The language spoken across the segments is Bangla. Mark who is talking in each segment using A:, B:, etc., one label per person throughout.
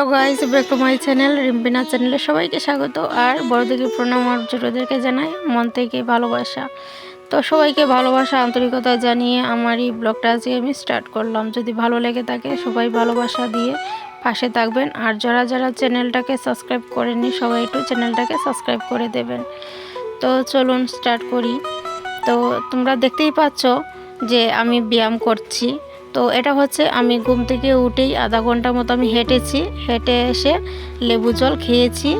A: Hello guys, back to my channel, Rimpina চ্যানেলে সবাইকে স্বাগত। আর বড়দেরকে প্রণাম আর ছোটোদেরকে জানাই, মন থেকে ভালোবাসা। তো সবাইকে ভালোবাসা, আন্তরিকতা জানিয়ে আমার এই ব্লগটা আজকে আমি স্টার্ট করলাম। যদি ভালো লেগে থাকে, সবাই ভালোবাসা দিয়ে পাশে থাকবেন। আর যারা যারা চ্যানেলটাকে সাবস্ক্রাইব করেননি, সবাই একটু চ্যানেলটাকে সাবস্ক্রাইব করে দেবেন। তো চলুন স্টার্ট করি। তো তোমরা দেখতেই পাচ্ছ যে আমি ব্যায়াম করছি। তো এটা হচ্ছে আমি ঘুম থেকে উঠেই আধা ঘণ্টা মতো আমি হেঁটেছি। হেঁটে এসে লেবু জল খেয়েছি,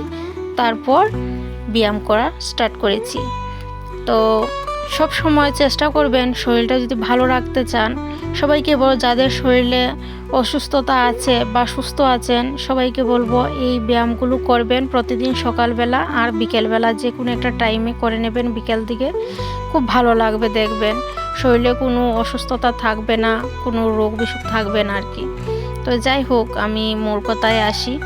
A: তারপর ব্যায়াম করা স্টার্ট করেছি। তো সব সময় চেষ্টা করবেন শরীরটা যদি ভালো রাখতে চান, সবাইকে বল যাদের শরীরে অসুস্থতা আছে বা সুস্থ আছেন, সবাইকে বলব এই ব্যায়ামগুলো করবেন প্রতিদিন সকালবেলা আর বিকেলবেলা যে কোনো একটা টাইমে করে নেবেন বিকেল দিকে। খুব ভালো লাগবে দেখবেন। শরীরে কোনো অসুস্থতা থাকবে না, কোনো রোগ বিসুখ থাকবে না আর কি। তো যাই হোক, আমি মোর কথায় আসি।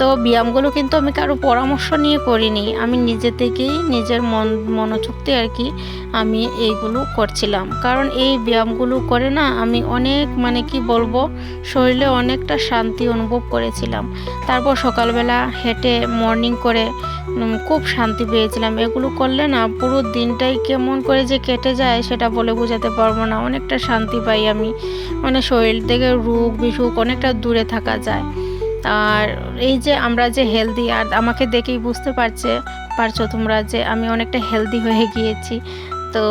A: তো ব্যায়ামগুলো কিন্তু আমি কারও পরামর্শ নিয়ে করিনি। আমি নিজে থেকেই নিজের মন, মনোযুক্তি আর কি আমি এইগুলো করছিলাম। কারণ এই ব্যায়ামগুলো করে না আমি অনেক মানে কি বলব, শরীরে অনেকটা শান্তি অনুভব করেছিলাম। তারপর সকালবেলা হেঁটে মর্নিং করে খুব শান্তি পেয়েছিলাম। এগুলো করলে না পুরো দিনটাই কেমন করে যে কেটে যায় সেটা বলে বোঝাতে পারব না। অনেকটা শান্তি পাই আমি। মানে শরীর থেকে রোগ বিসুখ অনেকটা দূরে থাকা যায়। আর এই যে আমরা যে হেলদি আর আমাকে দেখেই বুঝতে পারছে, পারছ তোমরা যে আমি অনেকটা হেলদি হয়ে গিয়েছি। তো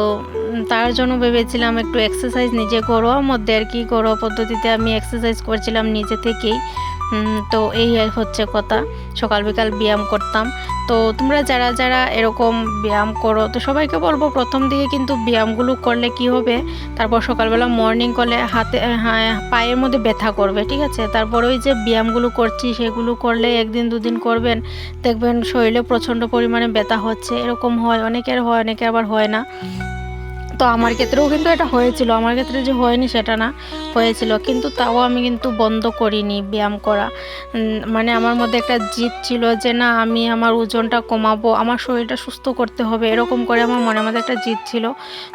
A: তার জন্য ভেবেছিলাম একটু এক্সারসাইজ নিজে ঘরোয়ার মধ্যে আর কি, ঘরোয়া পদ্ধতিতে আমি এক্সারসাইজ করছিলাম নিজে থেকেই। তো এই হচ্ছে কথা। সকাল বিকাল ব্যায়াম করতাম। তো তোমরা যারা যারা এরকম ব্যায়াম করো, তো সবাইকে বলব প্রথম দিকে কিন্তু ব্যায়ামগুলো করলে কি হবে? তারপর সকালবেলা মর্নিং করলে হাতে হ্যাঁ পায়ের মধ্যে ব্যথা করবে, ঠিক আছে? তারপর ওই যে ব্যায়ামগুলো করছি, সেগুলো করলে একদিন, দুদিন করবেন। দেখবেন শরীরে প্রচণ্ড পরিমাণে ব্যথা হচ্ছে। এরকম হয়, অনেকের হয় অনেকে আবার হয় না। তো আমার ক্ষেত্রেও কিন্তু এটা হয়েছিল। আমার ক্ষেত্রে যে হয়নি সেটা না, হয়েছিল। কিন্তু তাও আমি কিন্তু বন্ধ করিনি ব্যায়াম করা। মানে আমার মধ্যে একটা জিদ ছিল যে না, আমি আমার ওজনটা কমাবো, আমার শরীরটা সুস্থ করতে হবে, এরকম করে আমার মনের মধ্যে একটা জিদ ছিল।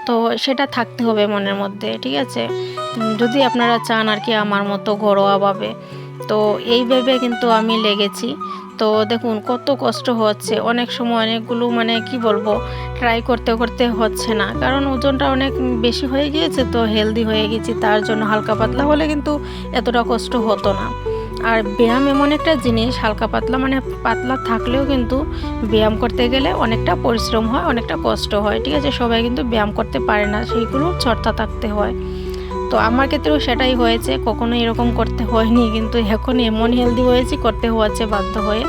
A: তো সেটা থাকতে হবে মনের মধ্যে, ঠিক আছে? যদি আপনারা চান আর কি আমার মতো ঘরোয়াভাবে। তো এই ভেবে কিন্তু আমি লেগেছি। তো দেখুন, কত কষ্ট হচ্ছে। অনেক সময় অনেকগুলো মানে কি বলব ট্রাই করতে করতে হচ্ছে না। কারণ ওজনটা অনেক বেশি হয়ে গিয়েছে, তো হেলদি হয়ে গেছি, তার জন্য হালকা পাতলা হলে কিন্তু এতটা কষ্ট হতো না। আর ব্যায়াম এমন একটা জিনিস, হালকা পাতলা মানে পাতলা থাকলেও কিন্তু ব্যায়াম করতে গেলে অনেকটা পরিশ্রম হয়, অনেকটা কষ্ট হয়, ঠিক আছে? সবাই কিন্তু ব্যায়াম করতে পারে না, সেইগুলো চর্চা থাকতে হয়। তো আমার ক্ষেত্রেও সেটাই হয়েছে। কখনো এরকম করতে হয়নি, কিন্তু এখন এমন হেলদি হয়েছি, করতে হচ্ছে বাধ্য হয়ে।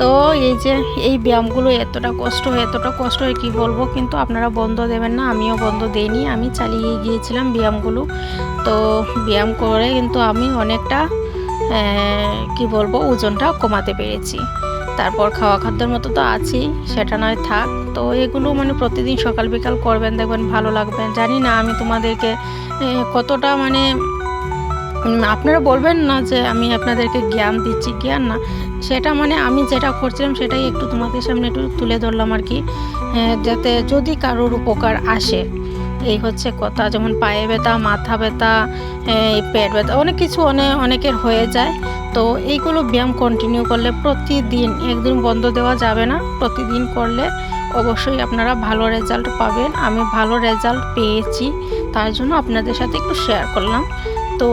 A: তো এই যে, এই ব্যায়ামগুলো এতটা কষ্ট হয় এতটা কষ্ট হয়, কী বলব? কিন্তু আপনারা বন্ধ দেবেন না, আমিও বন্ধ দিইনি, আমি চালিয়ে গিয়েছিলাম ব্যায়ামগুলো। তো ব্যায়াম করে কিন্তু আমি অনেকটা কি বলব, ওজনটা কমাতে পেরেছি। তারপর খাওয়া খাদ্যের মতো তো আছেই, সেটা নয় থাক। তো এগুলো মানে প্রতিদিন সকাল বিকাল করবেন, দেখবেন ভালো লাগবেন জানি না আমি তোমাদেরকে কতটা মানে আপনারা বলবেন না যে আমি আপনাদেরকে জ্ঞান দিচ্ছি, জ্ঞান না। সেটা মানে আমি যেটা করছিলাম, সেটাই একটু তোমাদের সামনে একটু তুলে ধরলাম আর কি। যাতে যদি কারোর উপকার আসে, এই হচ্ছে কথা। যেমন পায়ে ব্যথা, মাথা ব্যথা পেট ব্যথা, অনেক কিছু অনেক অনেকের হয়ে যায়। তো এইগুলো ব্যায়াম কন্টিনিউ করলে প্রতিদিন একদিন বন্ধ দেওয়া যাবে না। প্রতিদিন করলে অবশ্যই আপনারা ভালো রেজাল্ট পাবেন। আমি ভালো রেজাল্ট পেয়েছি তার জন্য আপনাদের সাথে একটু শেয়ার করলাম। তো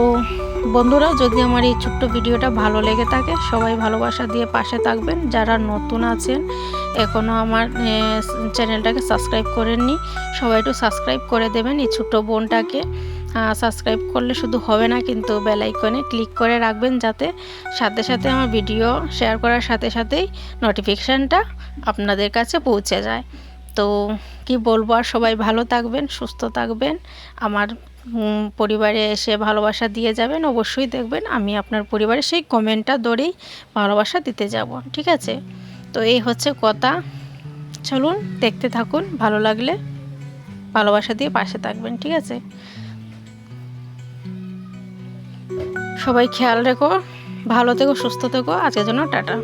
A: বন্ধুরা, যদি আমার এই ছোট্ট ভিডিওটা ভালো লেগে থাকে, সবাই ভালোবাসা দিয়ে পাশে থাকবেন। যারা নতুন আছেন এখনও আমার চ্যানেলটাকে সাবস্ক্রাইব করেননি, সবাই একটু সাবস্ক্রাইব করে দেবেন এই ছোট্ট বোনটাকে। সাবস্ক্রাইব করলে শুধু হবে না, কিন্তু বেলাইকনে ক্লিক করে রাখবেন যাতে সাথে সাথে আমার ভিডিও শেয়ার করার সাথে সাথেই নোটিফিকেশানটা আপনাদের কাছে পৌঁছে যায়। তো কি বলব, আর সবাই ভালো থাকবেন, সুস্থ থাকবেন। আমার পরিবারে এসে ভালোবাসা দিয়ে যাবেন, অবশ্যই দেখবেন আমি আপনার পরিবারে সেই কমেন্টটা ধরেই ভালোবাসা দিতে যাব, ঠিক আছে? তো এই হচ্ছে কথা। চলুন, দেখতে থাকুন, ভালো লাগলে ভালোবাসা দিয়ে পাশে থাকবেন, ঠিক আছে? সবাই খেয়াল রেখো ভালো থেকো সুস্থ থেকো আজকের জন্য টাটা।